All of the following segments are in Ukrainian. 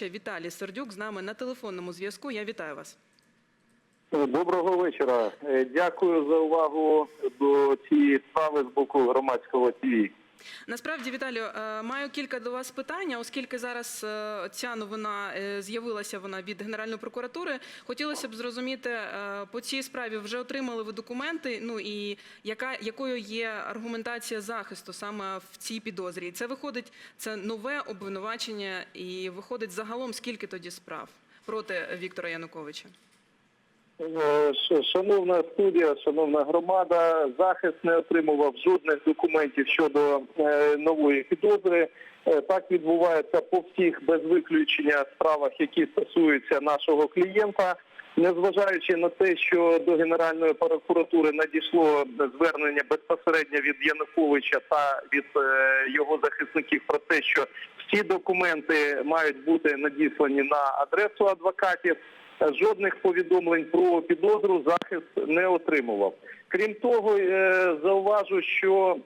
Януковича. Віталій Сердюк з нами на телефонному зв'язку. Я вітаю вас. Доброго вечора. Е, Дякую за увагу до цієї справи з боку громадського ТВ. Насправді, Віталію, е, маю кілька до вас питань, оскільки зараз е, ця новина е, з'явилася вона від Генеральної прокуратури. Хотілося б зрозуміти, по цій справі вже отримали ви документи. Ну і яка якою є аргументація захисту саме в цій підозрі? Це виходить це нове обвинувачення, і виходить загалом скільки тоді справ проти Віктора Януковича? Е, Шановна студія, шановна громада, захист не отримував жодних документів щодо е, нової підозри. Е, Так відбувається по всіх без виключення справах, які стосуються нашого клієнта. Незважаючи на те, що до Генеральної прокуратури надійшло звернення безпосередньо від Януковича та від його захисників про те, що всі документи мають бути надіслані на адресу адвокатів. Жодних повідомлень про підозру захист не отримував. Крім того, е, зауважу, що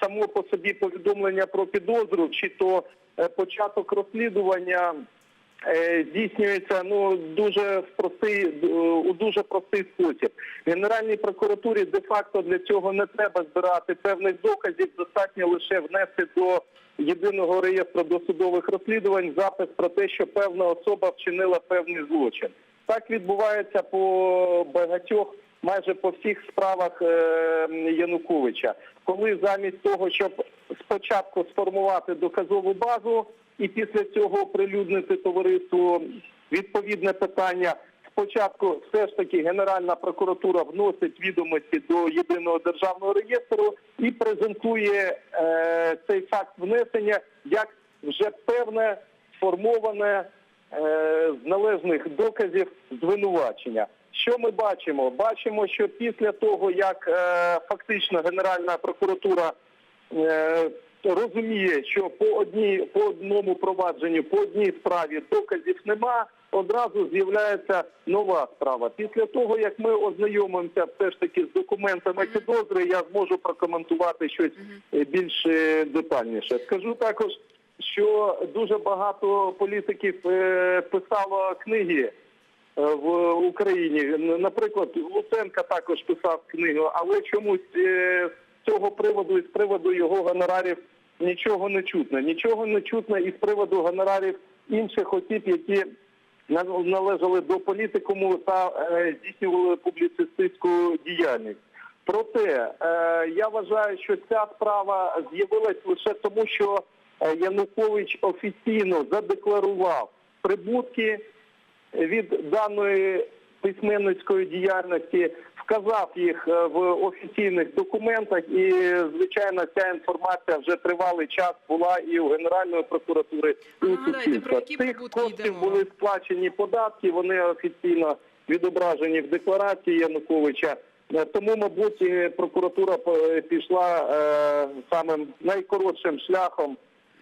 само по собі повідомлення про підозру, чи то е, початок розслідування е, здійснюється ну дуже в простий у дуже простий спосіб. Генеральній прокуратурі де-факто для цього не треба збирати певних доказів. Достатньо лише внести до єдиного реєстру досудових розслідувань запис про те, що певна особа вчинила певний злочин. Так відбувається по багатьох, майже по всіх справах е, Януковича, коли замість того, щоб спочатку сформувати доказову базу і після цього оприлюднити товариству відповідне питання. Спочатку все ж таки Генеральна прокуратура вносить відомості до єдиного державного реєстру і презентує е, цей факт внесення як вже певне сформоване з належних доказів звинувачення. Що ми бачимо? Бачимо, що після того, як е, фактично Генеральна прокуратура е, розуміє, що по одній по одному провадженню, по одній справі доказів нема, одразу з'являється нова справа. Після того, як ми ознайомимося все ж таки з документами підозри, я зможу прокоментувати щось е, більш е, детальніше. Скажу також, що дуже багато політиків е, писало книги е, в Україні. Наприклад, Луценка також писав книгу, але чомусь е, з цього приводу і з приводу його гонорарів нічого не чутно. Нічого не чутно і з приводу гонорарів інших осіб, які на- належали до політикуму та здійснювали публіцистичну діяльність. Проте я вважаю, що ця справа з'явилась лише тому, що Янукович офіційно задекларував прибутки від даної письменницької діяльності, вказав їх е, в офіційних документах, і звичайно, ця інформація вже тривалий час була і у Генеральної прокуратури, і у про суспільства. йде коштів були сплачені податки, вони офіційно відображені в декларації Януковича. Е, Тому, мабуть, прокуратура е, пішла е, самим найкоротшим шляхом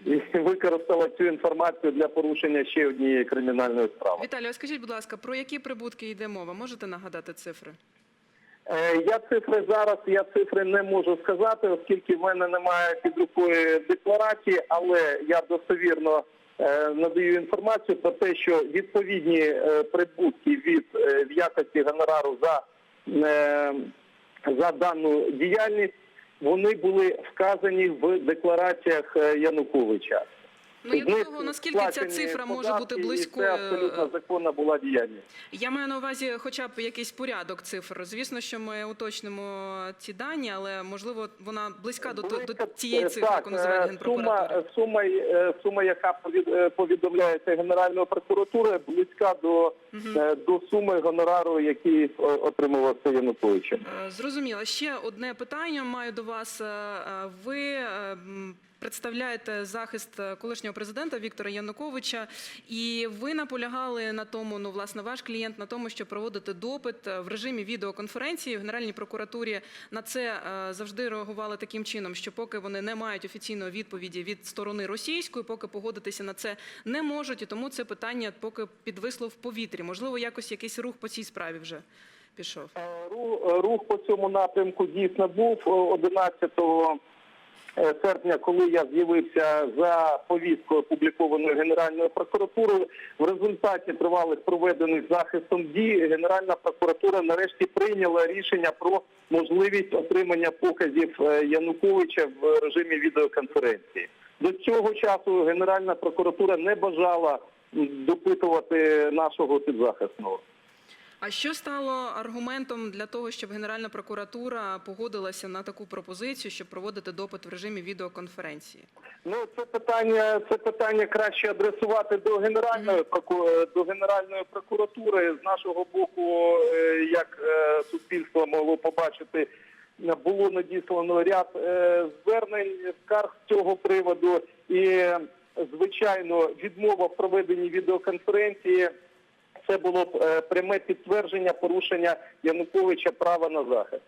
і використала цю інформацію для порушення ще однієї кримінальної справи. Віталію, скажіть, будь ласка, про які прибутки йде мова? Можете нагадати цифри? Е, Я цифри зараз, я цифри не можу сказати, оскільки в мене немає під рукою декларації, але я достовірно е, надаю інформацію про те, що відповідні е, прибутки від в якості гонорару за, за дану діяльність вони були вказані в деклараціях е, Януковича. Ну, я до того, наскільки ця цифра може бути і Це абсолютно законна була діяльність. Я маю на увазі хоча б якийсь порядок цифр. Звісно, що ми уточнимо ці дані, але можливо вона близька до, до, до Близько, тієї е, цифри, так, яку називає е, Генпрокуратура. Сума, сума, е, сума, яка повід- е, повідомляється Генеральною прокуратурою, близька до, е, до суми гонорару, який е, отримувався Януковичем. Е, Зрозуміло. Ще одне питання маю до вас. Е, е, Ви е, представляєте захист е, колишнього президента Віктора Януковича, і ви наполягали на тому, ну власне, ваш клієнт на тому, щоб проводити допит е, в режимі відеоконференції в Генеральній прокуратурі. На це е, завжди реагували таким чином, що поки вони не мають офіційної відповіді від сторони російської, поки погодитися на це не можуть, і тому це питання поки підвисло в повітрі. Можливо, якось якийсь рух по цій справі вже пішов. Ру- Рух по цьому напрямку дійсно був Е, 11 е, серпня, коли я з'явився за повісткою, опублікованою Генеральною прокуратурою, в результаті тривалих проведених захистом дій Генеральна прокуратура нарешті прийняла рішення про можливість отримання показів е, Януковича в режимі відеоконференції. До цього часу Генеральна прокуратура не бажала допитувати нашого підзахисного. А що стало аргументом для того, щоб Генеральна прокуратура погодилася на таку пропозицію, щоб проводити допит в режимі відеоконференції? Ну це питання, це питання краще адресувати до генеральної до генеральної прокуратури. З нашого боку, е, як е, суспільство могло побачити, було надіслано ряд е, звернень скарг з цього приводу, і звичайно, відмова в проведенні відеоконференції. Це було б е, пряме підтвердження порушення Януковича права на захист.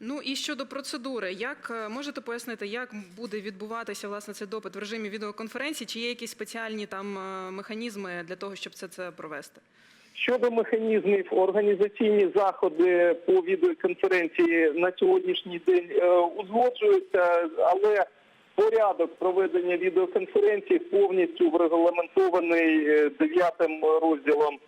Ну і щодо процедури, як е, можете пояснити, як буде відбуватися власне цей допит в режимі відеоконференції? Чи є якісь спеціальні там е, механізми для того, щоб це це провести? Щодо механізмів, організаційні заходи по відеоконференції на сьогоднішній день узгоджуються, але порядок проведення відеоконференції повністю врегламентований е, дев'ятим розділом.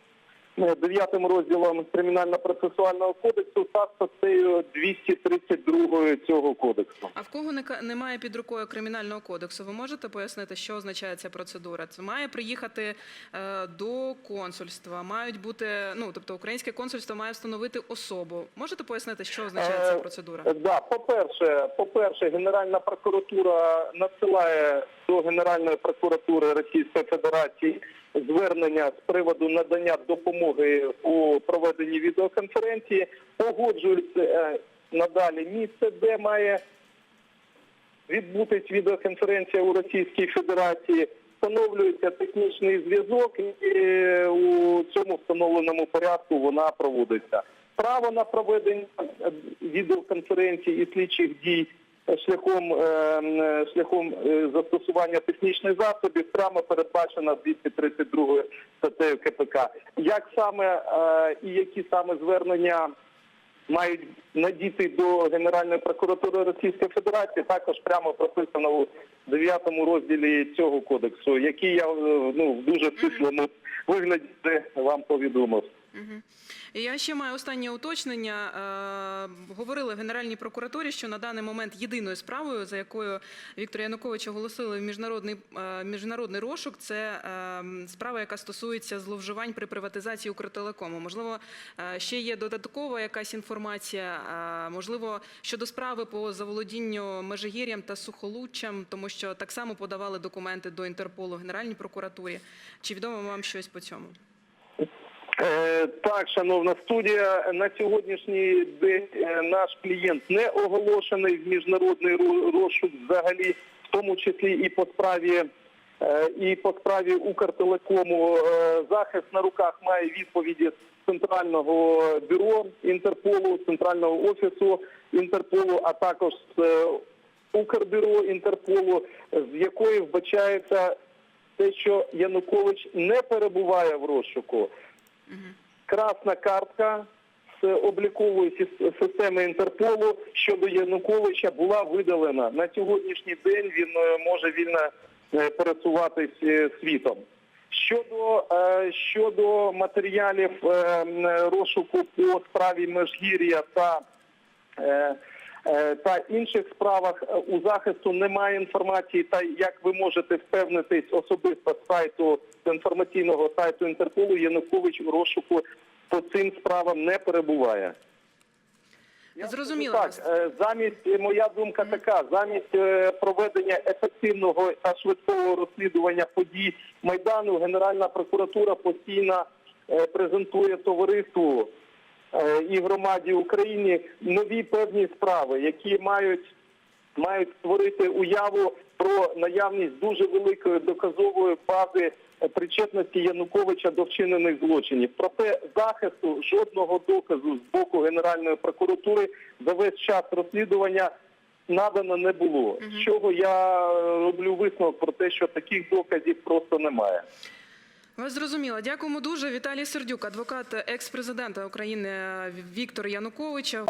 Е, Дев'ятим розділом кримінально-процесуального кодексу та статтею 232 цього кодексу. А в кого немає під рукою кримінального кодексу? Ви можете пояснити, що означає ця процедура? Це має приїхати е, до консульства, мають бути ну тобто українське консульство має встановити особу. Можете пояснити, що означає ця Е, процедура? е, Да, по-перше, по-перше, Генеральна прокуратура надсилає до Генеральної прокуратури Російської Федерації звернення з приводу надання допомоги у проведенні відеоконференції, погоджується е, надалі місце, де має відбутись відеоконференція у Російській Федерації. Встановлюється технічний зв'язок, і е, у цьому встановленому порядку вона проводиться. Право на проведення відеоконференцій і слідчих дій шляхом, е, шляхом е, застосування технічних засобів прямо передбачено 232 статтею КПК. Як саме е, і які саме звернення мають надійти до Генеральної прокуратури Російської Федерації, також прямо прописано у 9 розділі цього кодексу, який я е, ну в дуже стислому вигляді вам повідомив. Я ще маю останнє уточнення. Е, Говорили в Генеральній прокуратурі, що на даний момент єдиною справою, за якою Віктора Януковича оголосили в міжнародний е, міжнародний розшук, це е, справа, яка стосується зловживань при приватизації Укртелекому. Можливо, ще є додаткова якась інформація, можливо, щодо справи по заволодінню Межигір'ям та Сухолуччям, тому що так само подавали документи до Інтерполу в Генеральній прокуратурі. Чи відомо вам щось по цьому? Е, Так, шановна студія, на сьогоднішній день е, наш клієнт не оголошений в міжнародний ро- розшук взагалі, в тому числі і по справі е, і по справі Укртелекому захист на руках має відповіді центрального бюро Інтерполу, центрального офісу Інтерполу, а також Укрбюро Інтерполу, з якої вбачається те, що Янукович не перебуває в розшуку. Красна картка з облікової системи Інтерполу щодо Януковича була видалена. На сьогоднішній день він е, може вільно е, пересуватись е, світом. Щодо, щодо матеріалів розшуку по справі Межгір'я та та інших справах е, у захисту немає інформації. Та як ви можете впевнитись особисто з сайту з інформаційного сайту Інтерполу, Янукович у розшуку по цим справам не перебуває. Я Зрозуміло. Так, е, замість е, моя думка така: замість е, проведення ефективного та швидкого розслідування подій майдану, Генеральна прокуратура постійно е, презентує товариству е, і громаді України нові певні справи, які мають мають створити уяву про наявність дуже великої доказової бази е, причетності Януковича до вчинених злочинів. Проте захисту жодного доказу з боку Генеральної прокуратури за весь час розслідування надано не було. З чого я е, роблю висновок про те, що таких доказів просто немає. Вас зрозуміло. Дякуємо дуже. Віталій Сердюк, адвокат екс-президента України Віктора Януковича.